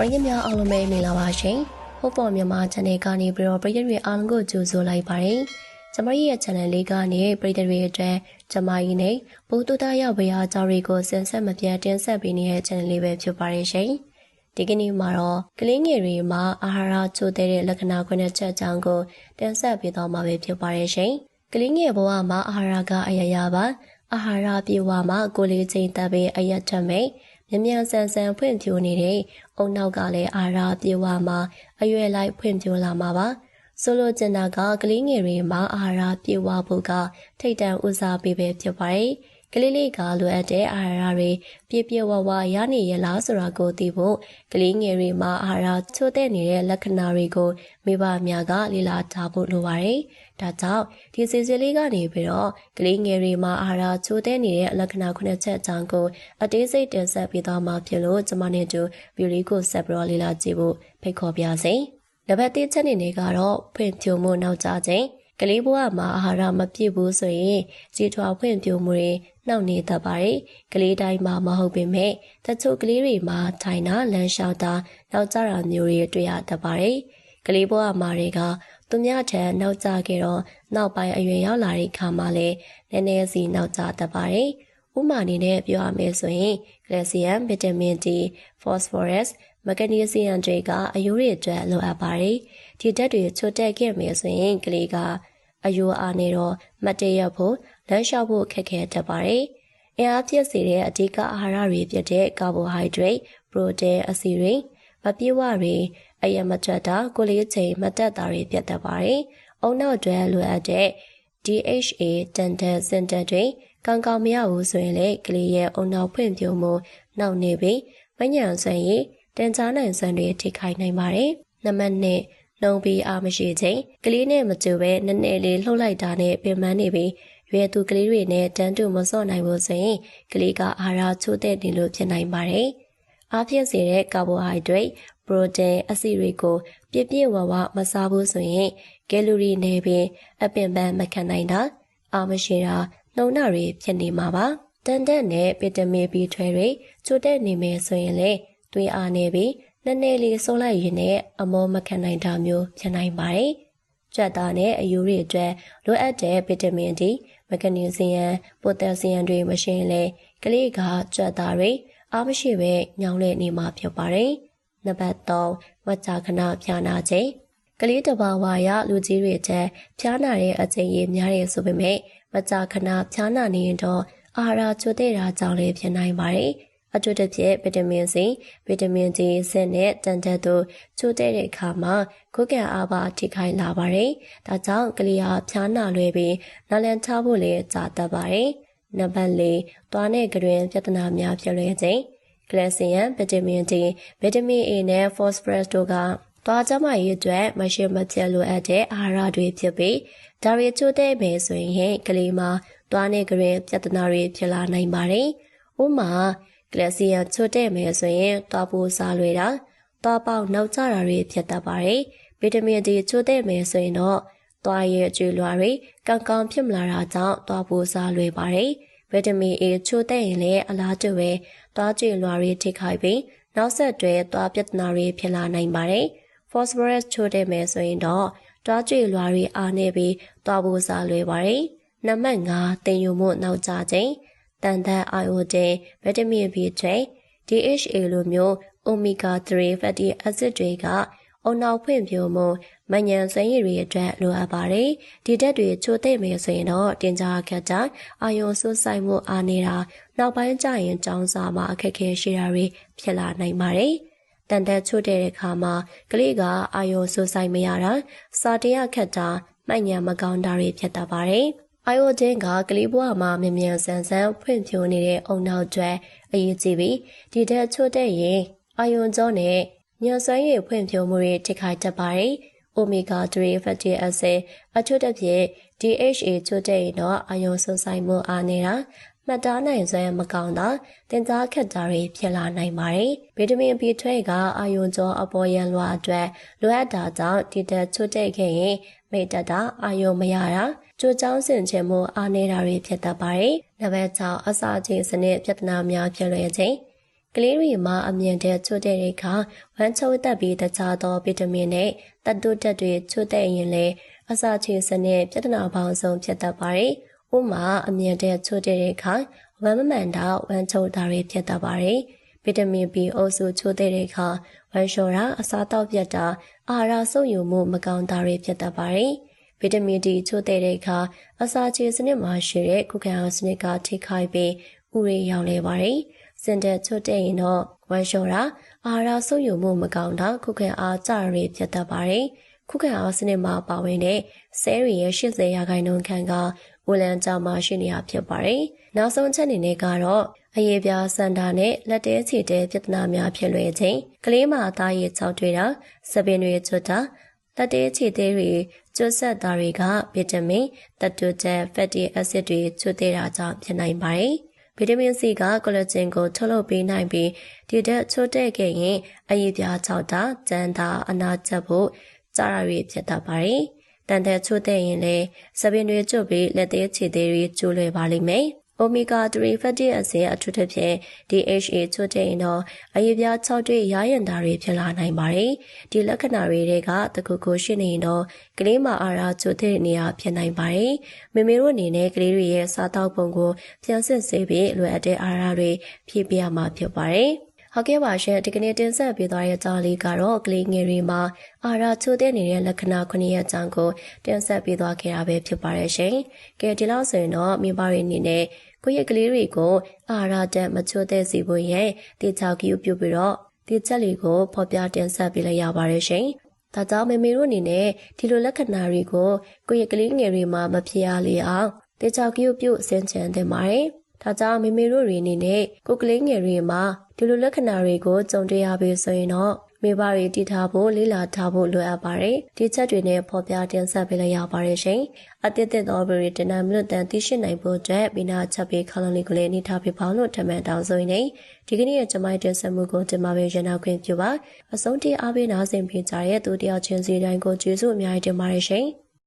ရိသတ်များအားလုံးပဲမင်္ဂလာပါရှင်။ဟုတ်ပေါ်မြန်မာ channel ကနေပြီးတော့ပရိသတ်တွေအားလုံးကိုကြိုဆိုလိုက်ပါတယ်။ကျမရဲ့ channel လေးကနေပရိသတ်တွေအတွက်ကျမကြီးနဲ့ဘုသူတရောက်ဘရာအကြောင်းတွေကိုစင်ဆက်မပြတ်တင်ဆက်ပေးနေတဲ့ channel လေးပဲဖြစ်ပါတယ်ရှင်။ဒီကနေ့မှာတော့ကလေးငယ်တွေမှာအာဟာရချိုးတဲ့လက္ခဏာခွင့်ချက်အကြောင်းကိုတင်ဆက်ပေးသွားမှာပဲဖြစ်ပါတယ်ရှင်။ကလေးငယ်ဘဝမှာအာဟာရကအရရပါအာဟာရပြေဝမှာကိုလေးချင်းတပ်ပြီးအရက်ထမိတ် မြ мян ဆန်ဆန်ဖွင့်ဖြိုးနေတဲ့အုံနောက်ကလည်းအာရာပြေဝမှာအရွယ်လိုက်ဖွင့်ဖြိုးလာမှာပါဆိုလိုချင်တာကကလေးငယ်တွေမှာအာဟာရပြေဝဖို့ကထိတ်တန့်ဦးစားပေးပဲဖြစ်ပါတယ် ကလေးလေးကလိုအပ်တဲ့အာဟာရတွေပြည့်ပြည့်ဝဝရနေရလားဆိုတာကိုသိဖို့ကလေးငယ်တွေမှာအာဟာရချိုးတဲ့နေတဲ့လက္ခဏာတွေကိုမိဘများကလေ့လာထားဖို့လိုပါတယ်။ဒါကြောင့်ဒီစီစီလေးကနေပြီးတော့ကလေးငယ်တွေမှာအာဟာရချိုးတဲ့နေတဲ့လက္ခဏာခုနှစ်ချက်အကြောင်းကိုအသေးစိတ်တင်ဆက်ပေးသွားမှာဖြစ်လို့ကျွန်မနဲ့တူဗီဒီယိုကိုဆက်ပြီးတော့လေ့လာကြည့်ဖို့ဖိတ်ခေါ်ပါရစေ။နံပါတ်1ချက်အနေနဲ့ကတော့ဖွင့်ဖြိုးမှုနောက်ကျခြင်း ကလေးဘဝမှာအာဟာရမပြည့်ဘူးဆိုရင်ကြေထွာဖွင့်ပြမှုတွေနှောင့်နှေးတတ်ပါတယ်။ကလေးတိုင်းမှာမဟုတ်ပေမဲ့တချို့ကလေးတွေမှာထိုင်တာလမ်းလျှောက်တာနောက်ကျတာမျိုးတွေတွေ့ရတတ်ပါတယ်။ကလေးဘဝမှာတွေကသူများထံနောက်ကျခဲ့တော့နောက်ပိုင်းအရွယ်ရောက်လာတဲ့အခါမှာလည်းနည်းနည်းစီနောက်ကျတတ်ပါတယ်။ဥမာအနေနဲ့ပြောရမယ်ဆိုရင်ကယ်လ်ဆီယမ်ဗီတာမင် D ဖော့စဖောရပ်စ်မဂနီဆီယမ်တွေကအယိုးတွေအတွက်လိုအပ်ပါတယ်။ဒီဓာတ်တွေချိုတက်ခဲ့မယ်ဆိုရင်ကလေးက အယိုးအားနေတော့မတ်တရဖို့လမ်းလျှောက်ဖို့ခက်ခဲတတ်ပါတယ်။အင်အားဖြစ်စေတဲ့အဓိကအာဟာရတွေဖြစ်တဲ့ကာဘိုဟိုက်ဒရိတ်၊ပရိုတင်း၊အဆီတွေမပြည့်ဝတွေအယမထွက်တာကိုလေးချိန်မတက်တာတွေဖြစ်တတ်ပါတယ်။အုံနောက်တွဲလိုအပ်တဲ့ DHA တန်တန်စင်တက်တွေကောင်းကောင်းမရဘူးဆိုရင်လေကလေးရဲ့အုံနောက်ဖွင့်ပြမှုနှောက်နေပြီးမညံဆွမ်းရည်တင်ကြားနိုင်စွမ်းတွေထိခိုက်နိုင်ပါတယ်။နံပါတ်1 နှုံပြီးအားမရှိခြင်းကလေးနဲ့မတူပဲနည်းနည်းလေးလှုပ်လိုက်တာနဲ့ပင်ပန်းနေပြီးရွယ်သူကလေးတွေနဲ့တန်းတူမစော့နိုင်ဘူးဆိုရင်ကလေးကအာဟာရချိုးတဲ့နေလို့ဖြစ်နိုင်ပါတယ်။အားဖြစ်စေတဲ့ကာဘိုဟိုက်ဒရိတ်ပရိုတင်းအဆီတွေကိုပြည့်ပြည့်ဝဝမစားဘူးဆိုရင်ကယ်လိုရီနည်းပြီးအပင်ပန်းမခံနိုင်တာအာမရှိတာနှုံနာတွေဖြစ်နေမှာပါတန်တက်နဲ့ဗီတာမင် B12 တွေချိုးတဲ့နေမယ်ဆိုရင်လေသွေးအားနေပြီး နည်းနည်းလေးဆုံးလိုက်ရင်လည်းအမောမခံနိုင်တာမျိုးဖြစ်နိုင်ပါတယ်။ကြွက်သားနဲ့အယူတွေအတွက်လိုအပ်တဲ့ဗီတာမင် D မဂနီဆီယမ်ပိုတက်ဆီယမ်တွေမရှိရင်လေကလေးကကြွက်သားတွေအားမရှိပဲညောင်းလဲနေမှာဖြစ်ပါတယ်။နံပါတ်3ဝါချခဏဖြာနာခြင်းကလေးတဘာဝရလူကြီးတွေချက်ဖြားနာတဲ့အချိန်ကြီးများတယ်ဆိုပေမဲ့မကြာခဏဖြားနာနေရင်တော့အာဟာရချို့တဲ့တာကြောင့်လည်းဖြစ်နိုင်ပါတယ်။ အထူးသဖြင့်ဗီတာမင်စီဗီတာမင် D ဆင့်နဲ့တန်တက်တို့ချိုးတဲ့တဲ့အခါမှာခုခံအားပါထိခိုက်လာပါတယ်။ဒါကြောင့်ကလေးဟာဖျားနာလွယ်ပြီးနာလန်ချဖို့လည်းကြာတတ်ပါတယ်။နံပါတ်၄သွားနဲ့ကြွင်ပြဿနာများဖြစ်လွယ်ခြင်းကလဆီယမ်ဗီတာမင် D ဗီတာမင် A နဲ့ phosphorus တို့ကသွားကြမှာရေးအတွက်မရှိမပြတ်လိုအပ်တဲ့အာဟာရတွေဖြစ်ပြီးဒါရီချိုးတဲ့မယ်ဆိုရင်ကလေးမှာသွားနဲ့ကြွင်ပြဿနာတွေဖြစ်လာနိုင်ပါတယ်။ဥမာ ကလဆီယမ်ချိုတဲ့မယ်ဆိုရင်သွားပိုးစားလွယ်တာသွားပေါက်နောက်ကျတာတွေဖြစ်တတ်ပါတယ်ဗီတာမင် D ချိုတဲ့မယ်ဆိုရင်တော့သွားရဲ့အကျွေးလွှာတွေကောင်းကောင်းဖြစ်မလာတာကြောင့်သွားပိုးစားလွယ်ပါတယ်ဗီတာမင် A ချိုတဲ့ရင်လည်းအလားတူပဲသွားကျွေးလွှာတွေထိခိုက်ပြီးနောက်ဆက်တွဲသွားပြဿနာတွေဖြစ်လာနိုင်ပါတယ် phosphorus ချိုတဲ့မယ်ဆိုရင်တော့တွားကြွေလွှာတွေအားနေပြီးတွားဖို့စားလွယ်ပါတယ်။နံပါတ်5တင်ယူမှုနောက်ကျခြင်း တန်တန်အိုင်အိုတင်ဗီတာမင် B12 DHA လိုမျိုး omega 3 fatty acid တွေကအုံနောက်ဖွင့်ပြမှုမညံစွမ်းရည်တွေအတွက်လိုအပ်ပါတယ်။ဒီဓာတ်တွေချိုးသိမ့်မယ်ဆိုရင်တော့တင်ကြားခက်တာအာယုံဆွဆိုင်မှုအားနေတာနောက်ပိုင်းကျရင်ကြောင်းစာမှာအခက်အခဲရှိတာတွေဖြစ်လာနိုင်ပါတယ်။တန်တက်ချို့တဲ့အခါမှာကလေးကအာယုံဆွဆိုင်မရတာစာတရခက်တာမှန်ညာမကောင်းတာတွေဖြစ်တတ်ပါတယ်။ အိုင်အိုဒင်းကကလေးဘဝမှာမြ мян ဆန်ဆန်ဖွင့်ဖြိုးနေတဲ့အုံနောက်ကျွဲအရေးကြီးပြီးဒီတက်ချို့တဲ့ရင်အာယွန်ကြောနဲ့ညံစွမ်းရည်ဖွင့်ဖြိုးမှုတွေထိခိုက်တတ်ပါတယ်။ omega 3 fatty acid အထူးသဖြင့် DHA ချို့တဲ့ရင်တော့အာယွန်ဆွဆိုင်မှုအားနေတာ မှတ်သားနိုင်စွမ်းမကောင်းတာတင်ကြားခက်တာတွေဖြစ်လာနိုင်ပါတယ်။ဗီတာမင် B12 ကအာယွန်ကြောအပေါ်ရန်လွှာအတွက်လိုအပ်တာကြောင့်ဒီတက်ချို့တဲ့ခဲ့ရင်မိတ်တတာအာယုံမရတာကြိုးချောင်းဆင်ခြင်းမှုအားနေတာတွေဖြစ်တတ်ပါတယ်။နံပါတ်6အစာချင်းစနစ်ပြဿနာများဖြစ်လွယ်ခြင်းကလေးတွေမှာအမြင်တဲ့ချို့တဲ့တဲ့အခါဝမ်းချိုးတက်ပြီးတခြားသောဗီတာမင်နဲ့တတ်တုတက်တွေချို့တဲ့ရင်လည်းအစာချေစနစ်ပြဿနာပေါင်းစုံဖြစ်တတ်ပါတယ်။ ဥမာအမြင်တဲ့ချို့တဲ့တဲ့အခါဝမ်းမမှန်တာဝမ်းချိုးတာတွေဖြစ်တတ်ပါတယ်။ဗီတာမင် B အုပ်စုချို့တဲ့တဲ့အခါဝမ်းလျှော်တာအစာတောက်ပြတ်တာအာဟာရဆုပ်ယူမှုမကောင်းတာတွေဖြစ်တတ်ပါတယ်။ဗီတာမင် D ချို့တဲ့တဲ့အခါအစာချေစနစ်မှာရှိတဲ့ကုခံအောင်စနစ်ကထိခိုက်ပြီးဥရေရောက်နေပါတယ်။စင်တဲ့ချွတ်တဲ့ရင်တော့ဝမ်းလျှော်တာအာဟာရဆုပ်ယူမှုမကောင်းတာခုခံအားကြရဖြစ်တတ်ပါတယ်။ခုခံအားစနစ်မှာပါဝင်တဲ့ဆဲရီရဲ့80ရာခိုင်နှုန်းခန့်က ဝလန်ကြောင်မှာရှိနေတာဖြစ်ပါတယ်။နောက်ဆုံးချက်အနေနဲ့ကတော့အရေးပြားစန္ဒာနဲ့လက်တဲချီတဲပြဿနာများဖြစ်လွယ်ခြင်းကလေးမှာအသားရည်ချောက်တွေ့တာစပင်တွေချွတ်တာလက်တဲချီတဲတွေကျွတ်ဆက်တာတွေကဗီတာမင်တတူချက်ဖက်တီအက်ဆစ်တွေချွတ်တဲ့တာကြောင့်ဖြစ်နိုင်ပါတယ်။ဗီတာမင် C ကကိုလာဂျင်ကိုထုတ်လုပ်ပေးနိုင်ပြီးဒီတဲ့ချိုးတဲ့ခဲ့ရင်အရည်ပြားချောက်တာ၊ကြမ်းတာအနာချက်ဖို့ကြားရရဖြစ်တတ်ပါတယ်။ တန်တဲ့ချိုးတဲ့ရင်လည်းစပင်တွေကျွတ်ပြီးလက်သေးခြေသေးတွေကျိုးလွယ်ပါလိမ့်မယ်။ omega 3 fatty acid အထူးသဖြင့် DHA ချို့တဲ့ရင်တော့အရေးပြား6တွေ့ရရင်တာတွေဖြစ်လာနိုင်ပါတယ်။ဒီလက္ခဏာတွေကတခုခုရှိနေရင်တော့ကလေးမအားရချို့တဲ့နေရာဖြစ်နိုင်ပါတယ်။မိမိတို့အနေနဲ့ကလေးတွေရဲ့စားတောက်ပုံကိုပြန်စစ်ဆေးပြီးလွယ်အပ်တဲ့အားရတွေဖြည့်ပြရမှာဖြစ်ပါတယ်။ ဟုတ်ကဲ့ပါရှင်ဒီကနေ့တင်ဆက်ပေးသွားတဲ့အကြောင်းလေးကတော့ကလေးငယ်တွေမှာအာရချိုးတဲ့နေတဲ့လက္ခဏာ9ရက်အကြောင်းကိုတင်ဆက်ပေးသွားခဲ့တာပဲဖြစ်ပါတယ်ရှင်။ကဲဒီလောက်ဆိုရင်တော့မိဘတွေအနေနဲ့ကိုယ့်ရဲ့ကလေးတွေကိုအာဟာရတက်မချို့တဲ့စီဖို့ရဲ့တေချောက်ကြီးပြုတ်ပြီးတော့ဒီချက်လေးကိုဖော်ပြတင်ဆက်ပေးလိုက်ရပါတယ်ရှင်။ဒါကြောင့်မေမေတို့အနေနဲ့ဒီလိုလက္ခဏာတွေကိုကိုယ့်ရဲ့ကလေးငယ်တွေမှာမဖြစ်ရလေအောင်တေချောက်ကြီးပြုတ်အစင်ချန်တင်ပါတယ်။ ဒါကြောင့်မေမေတို့တွေအနေနဲ့ကိုယ်ကလေးငယ်တွေမှာဒီလိုလက္ခဏာတွေကိုကြုံတွေ့ရပြီဆိုရင်တော့မိဘတွေတည်ထားဖို့လေးလာထားဖို့လိုအပ်ပါတယ်။ဒီချက်တွေနဲ့ဖော်ပြတင်ဆက်ပေးလိုက်ရပါတယ်ရှင်။အသစ်သစ်သောဗရီတနမ်မလွတ်တန်သိရှိနိုင်ဖို့အတွက်ပြီးနာချက်ပေးခလန်လေးကိုလည်းနေထားပြပါလို့ထမှန်တောင်းဆိုနေဒီကနေ့ရဲ့ကျမိုင်းတင်ဆက်မှုကိုတင်ပါပေးရနောက်ခွင့်ပြုပါအဆုံးထိအားပေးနာဆင်ပေးကြတဲ့သူတယောက်ချင်းစီတိုင်းကိုကျေးဇူးအများကြီးတင်ပါတယ်ရှင်။